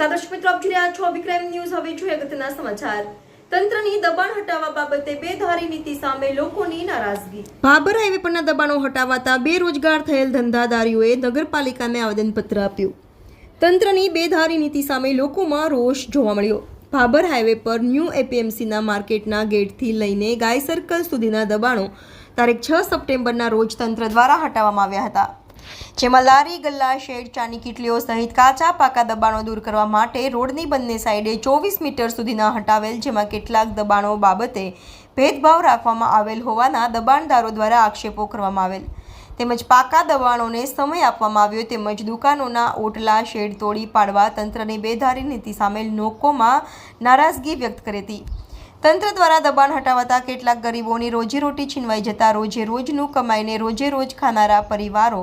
નમસ્કાર, દર્શક મિત્રો, આપ જોઈ રહ્યા છો વિક્રમ ન્યૂઝ. હવે જોઈએ અગત્યના સમાચાર. તંત્રની દબાણ હટાવવા બાબતે બેધારી નીતિ સામે લોકોની નારાજગી. ભાભર હાઈવે પરના દબાણો હટાવાતા બેરોજગાર થયેલ ધંધાદારીઓએ નગરપાલિકાને આવેદનપત્ર આપ્યું. તંત્રની બેધારી નીતિ સામે લોકોમાં રોષ જોવા મળ્યો. ભાભર હાઈવે પર ન્યૂ એપીએમસીના માર્કેટના ગેટથી લઈને ગાય સર્કલ સુધીના દબાણો તારીખ છ સપ્ટેમ્બરના રોજ તંત્ર દ્વારા હટાવવામાં આવ્યા હતા. જેમાં લારી, ગલ્લા, શેડ, ચાની કીટલીઓ સહિત કાચા પાકા દબાણો દૂર કરવા માટે રોડની બંને સાઈડે ચોવીસ મીટર સુધીના હટાવેલ જેમાં કેટલાક દબાણો બાબતે ભેદભાવ રાખવામાં આવેલ હોવાના દબાણદારો દ્વારા આક્ષેપો કરવામાં આવેલ. તેમજ પાકા દબાણોને સમય આપવામાં આવ્યો તેમજ દુકાનોના ઓટલા, શેડ તોડી પાડવા તંત્રની બેધારી નીતિ સામે લોકોમાં નારાજગી વ્યક્ત કરી હતી. તંત્ર દ્વારા દબાણ હટાવતા કેટલાક ગરીબોની રોજીરોટી છીનવાઈ જતા રોજે રોજનું કમાઈને રોજે રોજ ખાનારા પરિવારો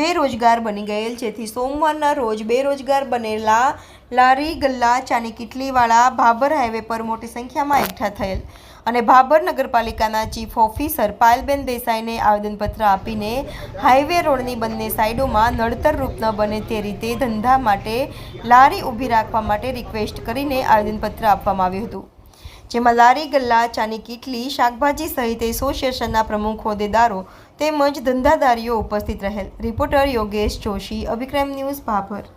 બેરોજગાર બની ગયેલ. જેથી સોમવારના રોજ બેરોજગાર બનેલા લારી, ગલ્લા, ચાની કીટલીવાળા ભાભર હાઈવે પર મોટી સંખ્યામાં એકઠા થયેલ અને ભાભર નગરપાલિકાના ચીફ ઓફિસર પાયલબેન દેસાઈને આવેદનપત્ર આપીને હાઈવે રોડની બંને સાઈડોમાં નડતર રૂપ ન બને તે રીતે ધંધા માટે લારી ઊભી રાખવા માટે રિક્વેસ્ટ કરીને આવેદનપત્ર આપવામાં આવ્યું હતું. જેમાં લારી, ગલ્લા, ચાની કીટલી, શાકભાજી સહિત એસોસિએશનના પ્રમુખ હોદ્દેદારો તેમજ ધંધાદારીઓ ઉપસ્થિત રહેલ. Reporter Yogesh Joshi, Abhikram news Bhabhar.